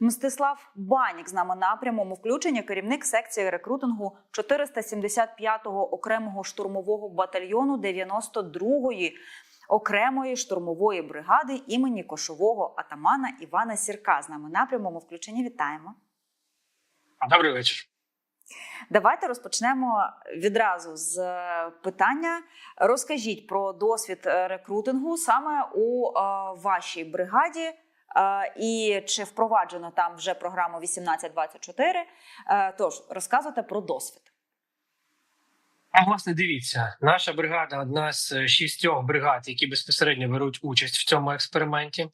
Мстислав Банік з нами на прямому включенні, керівник секції рекрутингу 475-го окремого штурмового батальйону 92-ї окремої штурмової бригади імені кошового атамана Івана Сірка. З нами на прямому включенні. Вітаємо. Добрий вечір. Давайте розпочнемо відразу з е, питання. Розкажіть про досвід е, рекрутингу саме у е, вашій бригаді. І чи впроваджено там вже програму 1824? Е, Тож розказуйте про досвід. А власне, дивіться, наша бригада одна з шістьох бригад, які безпосередньо беруть участь в цьому експерименті.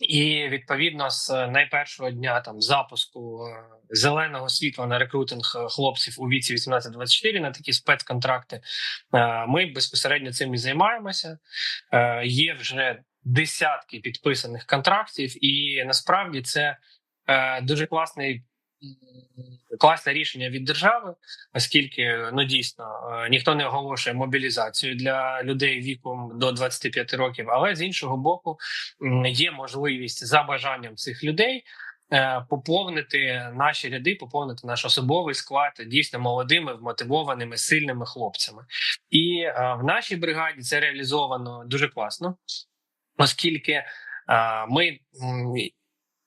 І відповідно з найпершого дня там запуску е, зеленого світла на рекрутинг е, хлопців у віці 18-24 на такі спецконтракти, ми безпосередньо цим і займаємося. Є вже десятки підписаних контрактів, і насправді це е, дуже класний. Класне рішення від держави, оскільки ну дійсно е, ніхто не оголошує мобілізацію для людей віком до 25 років, але з іншого боку, є можливість за бажанням цих людей е, поповнити наші ряди, поповнити наш особовий склад дійсно молодими, вмотивованими, сильними хлопцями. І е, в нашій бригаді це реалізовано дуже класно, оскільки е, ми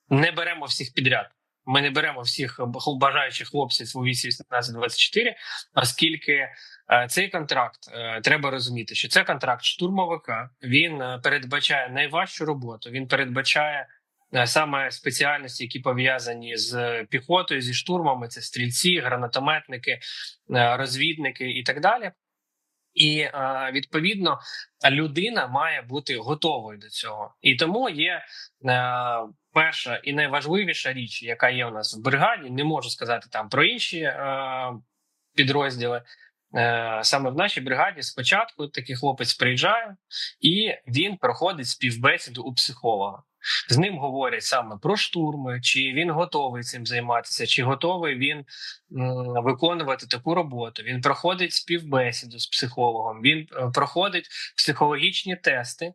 не беремо всіх підряд. Ми не беремо всіх бажаючих хлопців у віці 18-24, оскільки е, цей контракт е, треба розуміти, що це контракт штурмовика. Він передбачає найважчу роботу. Він передбачає саме спеціальності, які пов'язані з піхотою, зі штурмами. Це стрільці, гранатометники, розвідники і так далі. І е, відповідно людина має бути готовою до цього, і тому є е, перша і найважливіша річ, яка є у нас в бригаді. Не можу сказати там про інші е, підрозділи. Саме в нашій бригаді спочатку такий хлопець приїжджає і він проходить співбесіду у психолога. З ним говорять саме про штурми, чи він готовий цим займатися, чи готовий він виконувати таку роботу. Він проходить співбесіду з психологом. Він е, проходить психологічні тести. Е,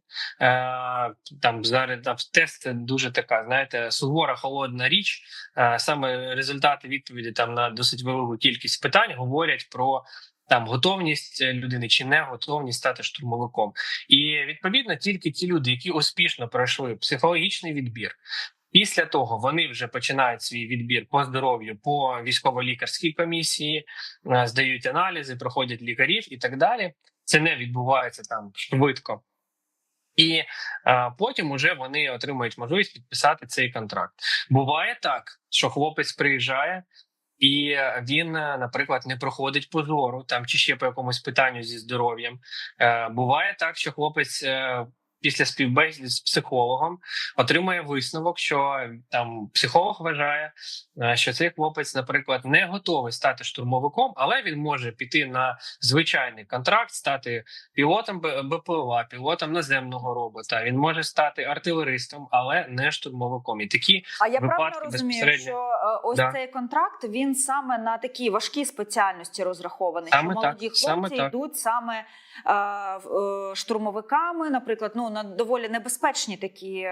там зараз там, тест дуже така, знаєте, сувора холодна річ. Е, саме результати відповіді там на досить велику кількість питань говорять про. Там готовність людини чи не готовність стати штурмовиком, і відповідно тільки ті люди, які успішно пройшли психологічний відбір, після того вони вже починають свій відбір по здоров'ю по військово-лікарській комісії, е, здають аналізи, проходять лікарів і так далі. Це не відбувається там швидко. І е, потім уже вони отримують можливість підписати цей контракт. Буває так, що хлопець приїжджає, і е, він, е, наприклад, не проходить позору там чи ще по якомусь питанню зі здоров'ям. Е, буває так, що хлопець. Після співбесіди з психологом отримує висновок, що там психолог вважає, е, що цей хлопець, наприклад, не готовий стати штурмовиком, але він може піти на звичайний контракт, стати пілотом БПЛА, пілотом наземного робота. Він може стати артилеристом, але не штурмовиком. І такі А я правильно розумію, безпосередньо. що е, ось Да. цей контракт він саме на такі важкі спеціальності розрахований, Саме що так, молоді саме хлопці так. йдуть саме е, е, штурмовиками, наприклад, ну на доволі небезпечні такі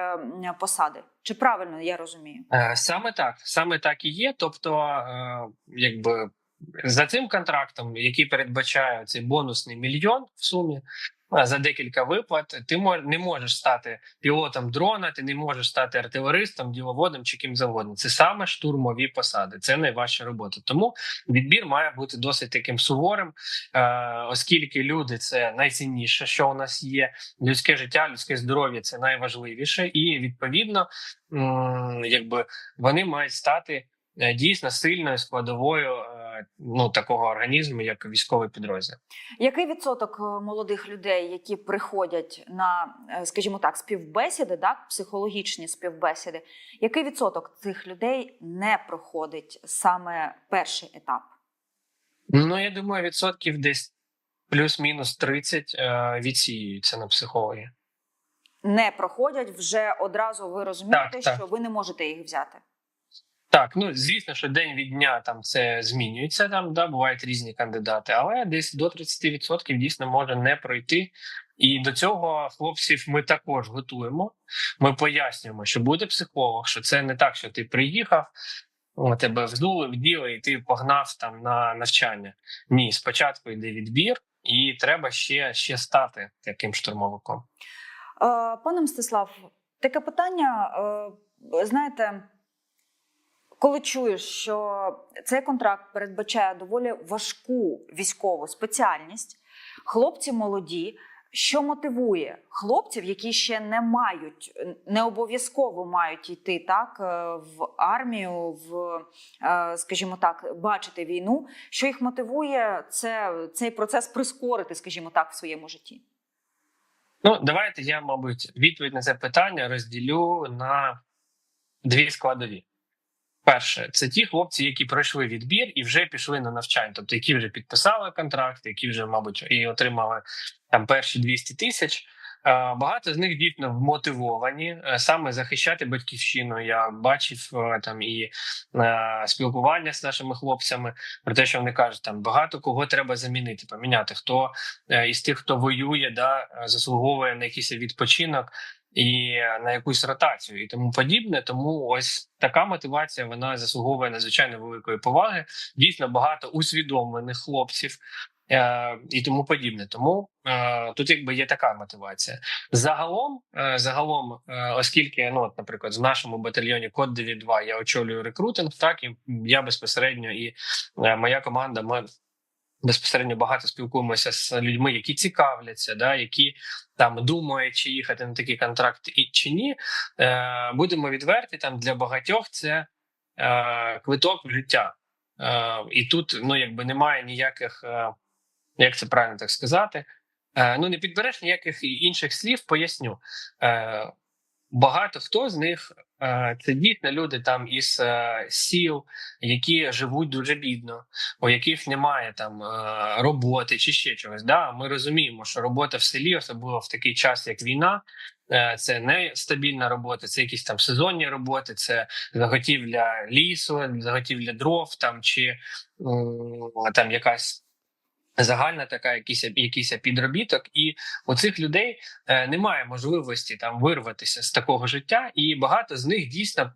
посади. Чи правильно я розумію? Е, Саме так, саме так і є. Тобто, е, якби за цим контрактом, який передбачає цей бонусний мільйон в сумі. За декілька виплат ти не можеш стати пілотом дрона, ти не можеш стати артилеристом, діловодом чи ким завгодно. Це саме штурмові посади. Це найважча робота. Тому відбір має бути досить таким суворим, е, оскільки люди це найцінніше, що у нас є. Людське життя, людське здоров'я це найважливіше, і відповідно якби вони мають стати дійсно сильною складовою е, ну такого організму, як військовий підрозділ. Який відсоток е, молодих людей, які приходять на, е, скажімо так, співбесіди, так, психологічні співбесіди, який відсоток цих людей не проходить саме перший етап? Ну я думаю, відсотків десь плюс-мінус 30 е, відсіюються на психології. Не проходять вже одразу. Ви розумієте, Так, так. що ви не можете їх взяти. Так, ну звісно, що день від дня там це змінюється. Там да бувають різні кандидати, але десь до 30% дійсно може не пройти. І до цього хлопців ми також готуємо. Ми пояснюємо, що буде психолог, що це не так, що ти приїхав, тебе взули, вділи, і ти погнав там на навчання. Ні, спочатку йде відбір, і треба ще, ще стати таким штурмовиком. Е, Пане Мстислав, таке питання. е, Знаєте, коли чуєш, що цей контракт передбачає доволі важку військову спеціальність, хлопці молоді. Що мотивує хлопців, які ще не мають, не обов'язково мають йти так е, в армію, в е, скажімо так, бачити війну. Що їх мотивує це цей процес прискорити, скажімо так, в своєму житті? Ну, давайте я, мабуть, відповідь на це питання розділю на дві складові. Перше, це ті хлопці, які пройшли відбір і вже пішли на навчання, тобто які вже підписали контракт, які вже, мабуть, і отримали там перші 200 тисяч. Е, Багато з них дійсно вмотивовані е, саме захищати батьківщину. Я бачив е, там і спілкування з нашими хлопцями про те, що вони кажуть, там багато кого треба замінити, поміняти. Хто із тих, хто воює, да заслуговує на якийсь відпочинок і на якусь ротацію і тому подібне. Тому ось така мотивація вона заслуговує надзвичайно великої поваги. Дійсно багато усвідомлених хлопців. Е, і тому подібне, тому е, тут якби є така мотивація. Загалом, е, загалом, е, оскільки ну, от, наприклад, в нашому батальйоні Код 92 я очолюю рекрутинг, так і я безпосередньо і е, моя команда. Ми безпосередньо багато спілкуємося з людьми, які цікавляться, да, які там думають, чи їхати на такий контракт і чи ні. Е, Будемо відверті, там для багатьох це е, квиток в життя. Е, І тут ну якби немає ніяких, е, як це правильно так сказати. Е, Ну не підбереш ніяких інших слів, поясню. Е, Багато хто з них е, це дійсно люди там із е, сіл, які живуть дуже бідно, у яких немає там е, роботи чи ще чогось. Да, ми розуміємо, що робота в селі, особливо в такий час, як війна, це не стабільна робота, це якісь там сезонні роботи, це заготівля лісу, заготівля дров там чи там якась. Загальна така якийсь, якийсь підробіток, і у цих людей е, немає можливості там вирватися з такого життя, і багато з них дійсно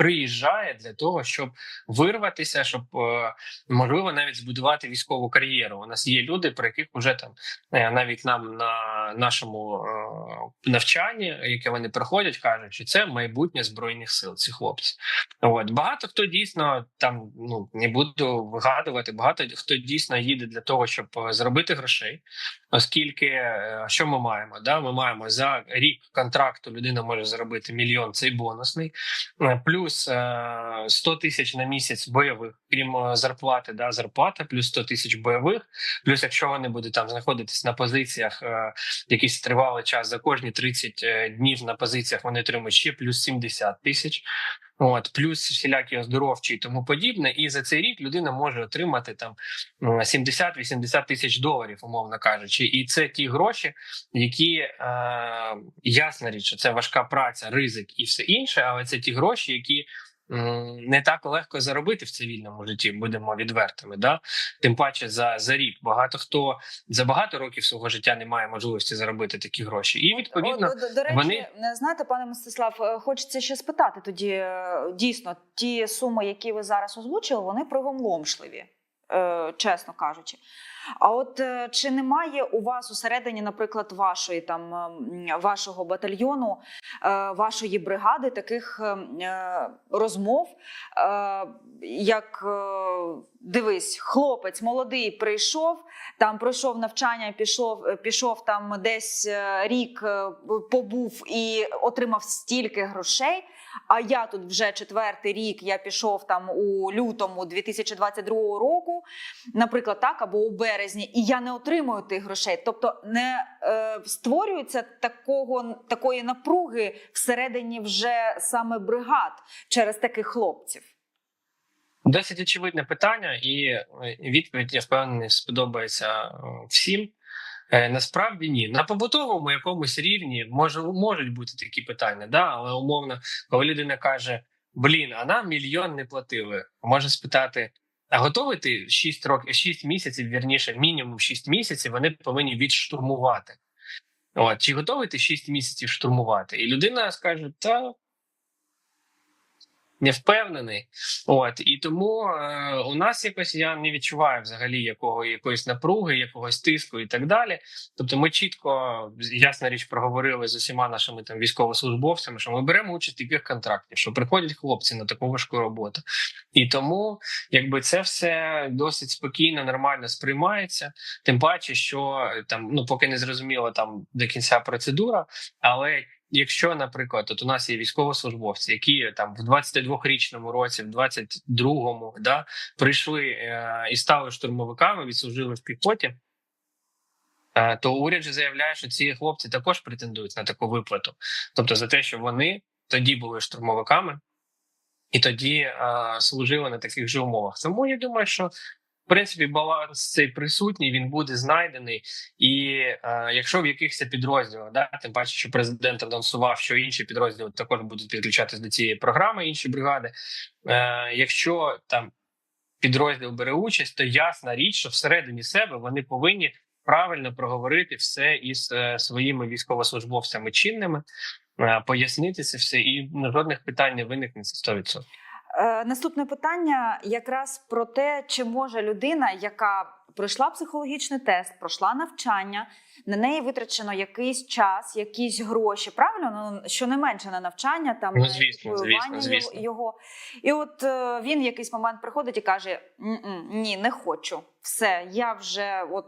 приїжджає для того, щоб вирватися, щоб е, можливо навіть збудувати військову кар'єру. У нас є люди, про яких вже там е, навіть нам на нашому е, навчанні, яке вони проходять, кажуть, що це майбутнє збройних сил. Ці хлопці. От багато хто дійсно там ну не буду вигадувати. Багато хто дійсно їде для того, щоб заробити грошей, оскільки е, що ми маємо? Да, ми маємо за рік контракту людина може заробити мільйон. Цей бонусний, Е, плюс е, 100 тисяч на місяць бойових, крім е, зарплати, да, зарплата, плюс 100 тисяч бойових. Плюс, якщо вони будуть там знаходитись на позиціях е, якийсь тривалий час за кожні 30 е, днів на позиціях, вони отримують ще плюс 70 тисяч. От плюс всілякі оздоровчі і тому подібне, і за цей рік людина може отримати там м, 70-80 тисяч доларів, умовно кажучи, і це ті гроші, які е, ясна річ, що це важка праця, ризик і все інше, але це ті гроші, які не так легко заробити в цивільному житті, будемо відвертими. Да? Тим паче за, за рік багато хто за багато років свого життя не має можливості заробити такі гроші, і відповідно. О, до, до речі, вони- не знаєте, пане Мстислав, е, хочеться ще спитати тоді. е, Дійсно, ті суми, які ви зараз озвучили, вони приголомшливі, е, чесно кажучи. А от е, чи немає у вас усередині, наприклад, вашої там ем, вашого батальйону, е, вашої бригади таких ем, е, розмов, е, як е, дивись, хлопець молодий прийшов, там пройшов навчання, пішов, пішов там десь е, рік е, побув і отримав стільки грошей. А я тут вже четвертий рік я пішов там у лютому 2022 року, наприклад, так або у березні, і я не отримую тих грошей. Тобто не е, створюється такого такої напруги всередині вже саме бригад через таких хлопців. Досить очевидне питання, і е, відповідь я впевнений сподобається е, всім. Е, Насправді ні. На побутовому якомусь рівні може можуть бути такі питання, да, але умовно, коли людина каже: Блін, а нам мільйон не платили, може спитати. А готовий ти 6 років, 6 місяців, вірніше, мінімум 6 місяців вони повинні відштурмувати. От чи готовий ти 6 місяців штурмувати? І людина скаже: та не впевнений. От і тому е, у нас якось я не відчуваю взагалі якого якоїсь напруги, якогось тиску і так далі. Тобто, ми чітко ясна річ проговорили з усіма нашими там військовослужбовцями, що ми беремо участь в таких контрактів, що приходять хлопці на таку важку роботу, і тому якби це все досить спокійно, нормально сприймається. Тим паче, що там ну поки не зрозуміло там до кінця процедура, але якщо, наприклад, от у нас є військовослужбовці, які там в 22-річному році, в 22-му, да, прийшли е, і стали штурмовиками, відслужили в піхоті. е, То уряд же заявляє, що ці хлопці також претендують на таку виплату, тобто за те, що вони тоді були штурмовиками і тоді е, служили на таких же умовах. Тому я думаю, що принципі баланс цей присутній, він буде знайдений. І е, якщо в якихось підрозділах, да, тим паче, що президент анонсував, що інші підрозділи також будуть підключатись до цієї програми, інші бригади. Е, якщо там підрозділ бере участь, то ясна річ, що всередині себе вони повинні правильно проговорити все із е, своїми військовослужбовцями чинними, е, пояснити це все, і жодних питань не виникне це 100%. Е, Наступне питання якраз про те, чи може людина, яка пройшла психологічний тест, пройшла навчання, на неї витрачено якийсь час, якісь гроші. Правильно, ну що не менше на навчання, там Ну, звісно, звісно, звісно. його. І от е, він в якийсь момент приходить і каже: «М-м, Ні, не хочу. Все, я вже от.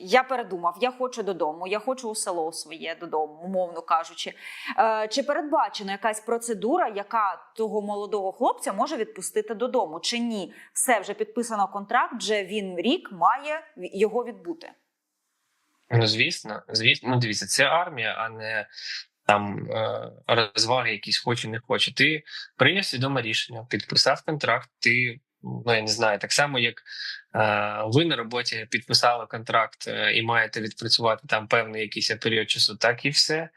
Я передумав, я хочу додому, я хочу у село своє додому, умовно кажучи. Е, чи передбачена якась процедура, яка того молодого хлопця може відпустити додому, чи ні? Все вже підписано контракт, вже він рік має його відбути. Ну, звісно, звісно, ну дивіться, це армія, а не там е, розваги, якісь хоче, не хоче. Ти прийняв свідоме рішення, підписав контракт. Ти ну я не знаю, так само як е, ви на роботі підписали контракт е, і маєте відпрацювати там певний якийсь період часу, так і все.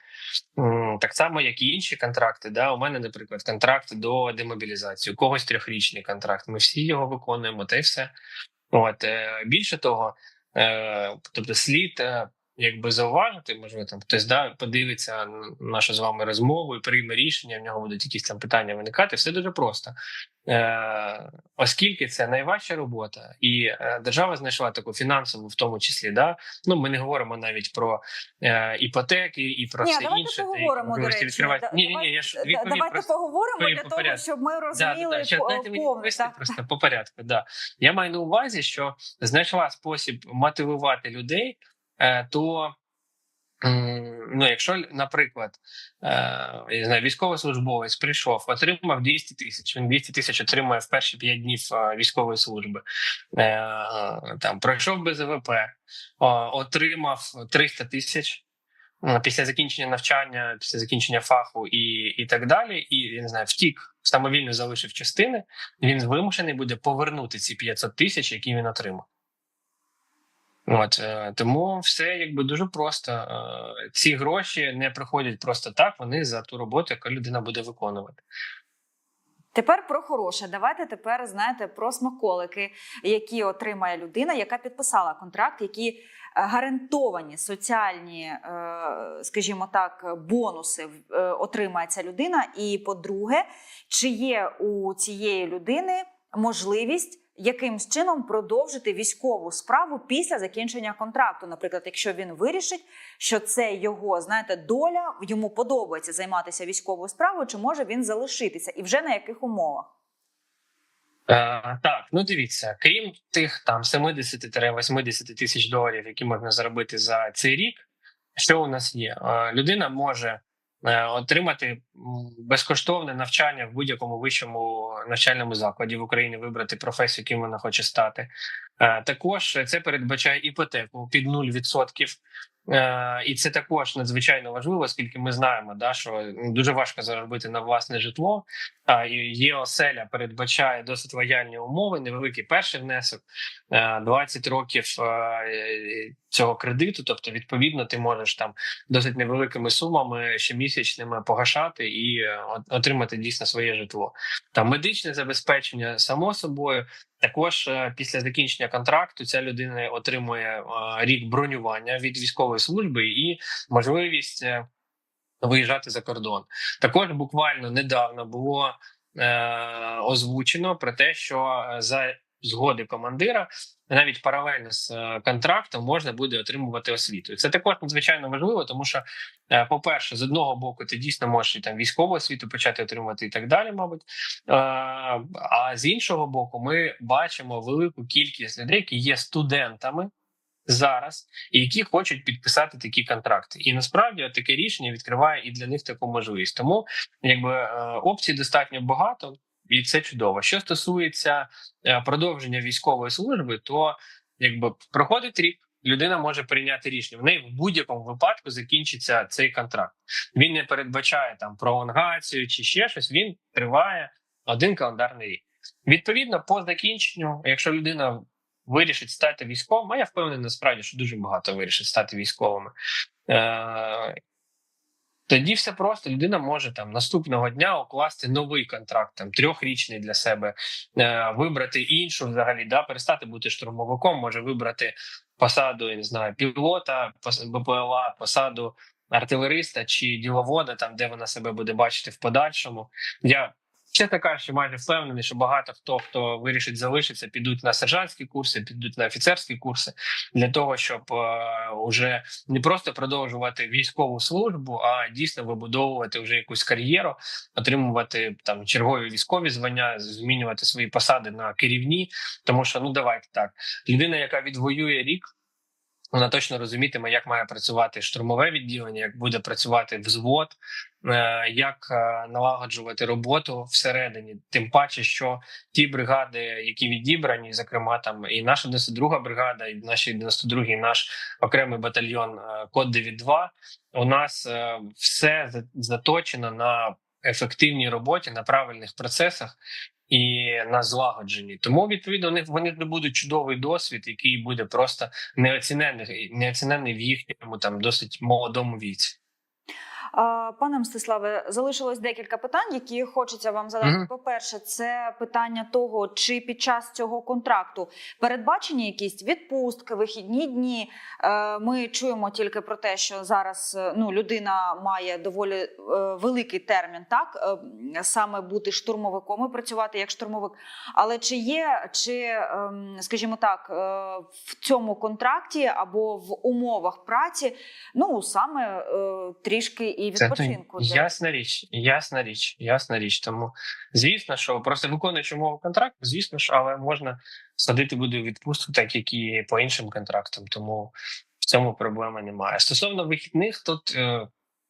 Так само, як і інші контракти. Да, у мене, наприклад, контракт до демобілізації, у когось трьохрічний контракт. Ми всі його виконуємо, та й все. От е, більше того, е, тобто слід. Якби зауважити, можливо, там хтось да подивиться на нашу з вами розмову і прийме рішення. В нього будуть якісь там питання виникати. Все дуже просто, е, оскільки це найважча робота, і е, держава знайшла таку фінансову, в тому числі, да. Ну ми не говоримо навіть про е, іпотеки і про Ні, все давайте інше. поговоримо, до речі. відкривати. Да- Ні, ні, ні, я ж да- відповім Давайте просто. поговоримо для по того, порядку. щоб ми Да, да, розуміли да. Щас по- дайте мені повно. просто по порядку. Да. Я маю на увазі, що знайшла спосіб мотивувати людей, то ну, якщо, наприклад, е, я знаю, військовослужбовець прийшов, отримав 200 тисяч. Він 200 тисяч отримує в перші 5 днів е, військової служби. Е, Там пройшов без ВВП, отримав 300 тисяч. е, Після закінчення навчання, після закінчення фаху і і так далі, і не знаю, втік самовільно залишив частини. Він вимушений буде повернути ці 500 тисяч, які він отримав. От е, тому все якби дуже просто. Е, Ці гроші не приходять просто так. Вони за ту роботу, яку людина буде виконувати. Тепер про хороше. Давайте тепер знаєте про смаколики, які отримає людина, яка підписала контракт, які е, гарантовані соціальні, скажімо так, бонуси отримає ця людина. І по-друге, чи є у цієї людини можливість якимсь чином продовжити військову справу після закінчення контракту? Наприклад, якщо він вирішить, що це його знаєте, доля, йому подобається займатися військовою справою, чи може він залишитися, і вже на яких умовах? Е, так, ну дивіться, крім тих там 70-80 тисяч доларів, які можна заробити за цей рік. Що у нас є? Е, людина може отримати безкоштовне навчання в будь-якому вищому навчальному закладі в Україні, вибрати професію, яким вона хоче стати. Е, також це передбачає іпотеку під 0%. Е, і це також надзвичайно важливо, оскільки ми знаємо, да, що дуже важко заробити на власне житло. А є оселя передбачає досить лояльні умови, невеликий перший внесок, е, 20 років е, цього кредиту. Тобто, відповідно, ти можеш там досить невеликими сумами щомісячними погашати і е, отримати дійсно своє житло. Там медичне забезпечення, само собою. Також е, після закінчення контракту ця людина отримує е, рік бронювання від військової служби і можливість е, виїжджати за кордон. Також буквально недавно було озвучено про те, що за згоди командира навіть паралельно з е, контрактом можна буде отримувати освіту. Це також надзвичайно важливо, тому що, е, по-перше, з одного боку, ти дійсно можеш і там військову освіту почати отримувати і так далі, мабуть. Е, А з іншого боку, ми бачимо велику кількість людей, які є студентами. Зараз і які хочуть підписати такі контракти, і насправді таке рішення відкриває і для них таку можливість. Тому якби опцій достатньо багато, і це чудово. Що стосується е, продовження військової служби, то якби проходить рік, людина може прийняти рішення. В неї в будь-якому випадку закінчиться цей контракт. Він не передбачає там пролонгацію чи ще щось. Він триває один календарний рік. Відповідно, по закінченню, якщо людина вирішить стати військовим, а я впевнений насправді, що дуже багато вирішить стати військовими. Е- тоді все просто людина може там наступного дня укласти новий контракт, там трьохрічний для себе, е, вибрати іншу взагалі, да, перестати бути штурмовиком, може вибрати посаду, я не знаю, пілота, БПЛА, посаду артилериста чи діловода, там де вона себе буде бачити в подальшому. Я чесно кажучи, майже впевнений, що багато хто хто вирішить залишитися, підуть на сержантські курси, підуть на офіцерські курси для того, щоб е, уже не просто продовжувати військову службу, а дійсно вибудовувати вже якусь кар'єру, отримувати там чергові військові звання, змінювати свої посади на керівні. Тому що ну давайте так, людина, яка відвоює рік. Вона точно розумітиме, як має працювати штурмове відділення, як буде працювати взвод, е, як е, налагоджувати роботу всередині. Тим паче, що ті бригади, які відібрані, зокрема там і наша 92 бригада, і наші 92 і наш окремий батальйон е, Код 92, у нас все заточено на ефективній роботі, на правильних процесах. І на злагодженні, тому відповідно вони вони будуть чудовий досвід, який буде просто неоцінений, неоцінений в їхньому там досить молодому віці. Пане Мстиславе, залишилось декілька питань, які хочеться вам задати. Мгм. По-перше, це питання того, чи під час цього контракту передбачені якісь відпустки, вихідні дні. Е, Ми чуємо тільки про те, що зараз е, ну, людина має доволі е, великий термін, так саме бути штурмовиком і працювати як штурмовик. Але чи є, чи, ем, скажімо так, в цьому контракті або в умовах праці, ну саме трішки і Це відпочинку. то ясна річ, ясна річ, ясна річ. Тому звісно, що просто виконуючи умови контракту, звісно ж, але можна садити буде відпустку, так як і по іншим контрактам. Тому в цьому проблеми немає. Стосовно вихідних, тут е,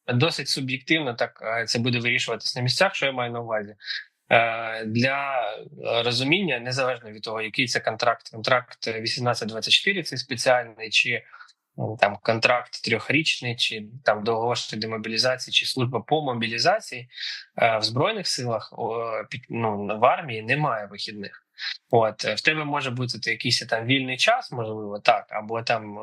досить суб'єктивно так е, це буде вирішуватись на місцях. Що я маю на увазі? Е, Для розуміння, незалежно від того, який це контракт, контракт 1824 це спеціальний, чи там контракт трьохрічний, чи там договор демобілізації, чи служба по мобілізації е, в збройних силах ну в армії немає вихідних. От е, в тебе може бути якийсь там вільний час, можливо, так, або там е,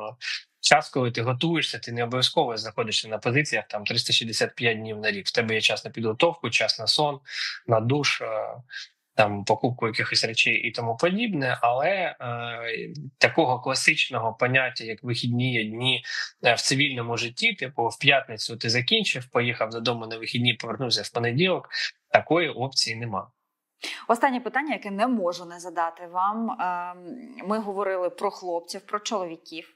час, коли ти готуєшся, ти не обов'язково знаходишся на позиціях там 365 днів на рік. В тебе є час на підготовку, час на сон, на душ. Там покупку якихось речей і тому подібне, але е, такого класичного поняття, як вихідні дні е, в цивільному житті, типу в п'ятницю ти закінчив, поїхав додому на вихідні, повернувся в понеділок. Такої опції нема. Останнє питання, яке не можу не задати вам. Ем, Ми говорили про хлопців, про чоловіків.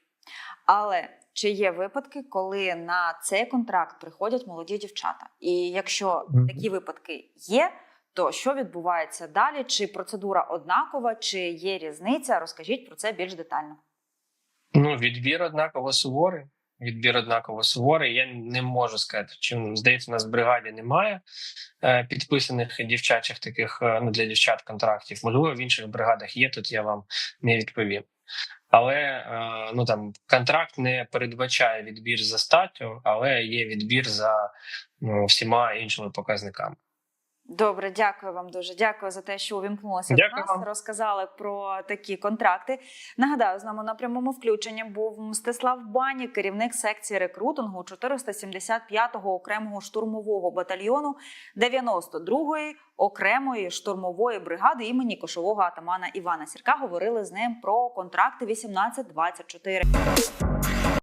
Але чи є випадки, коли на цей контракт приходять молоді дівчата? І якщо такі випадки є, то що відбувається далі? Чи процедура однакова, чи є різниця? Розкажіть про це більш детально. Ну, відбір однаково суворий. Відбір однаково суворий. Я не можу сказати, чим здається, у нас в бригаді немає е, підписаних дівчачих таких е, ну для дівчат контрактів. Можливо, в інших бригадах є. Тут я вам не відповім. Але е, ну там контракт не передбачає відбір за статтю, але є відбір за ну, всіма іншими показниками. Добре, дякую вам дуже. Дякую за те, що увімкнулися Дякую до нас. вам. Розказали про такі контракти. Нагадаю, з нами на прямому включенні був Мстислав Бані, керівник секції рекрутингу 475-го окремого штурмового батальйону 92-ї окремої штурмової бригади імені кошового атамана Івана Сірка. Говорили з ним про контракти 18-24.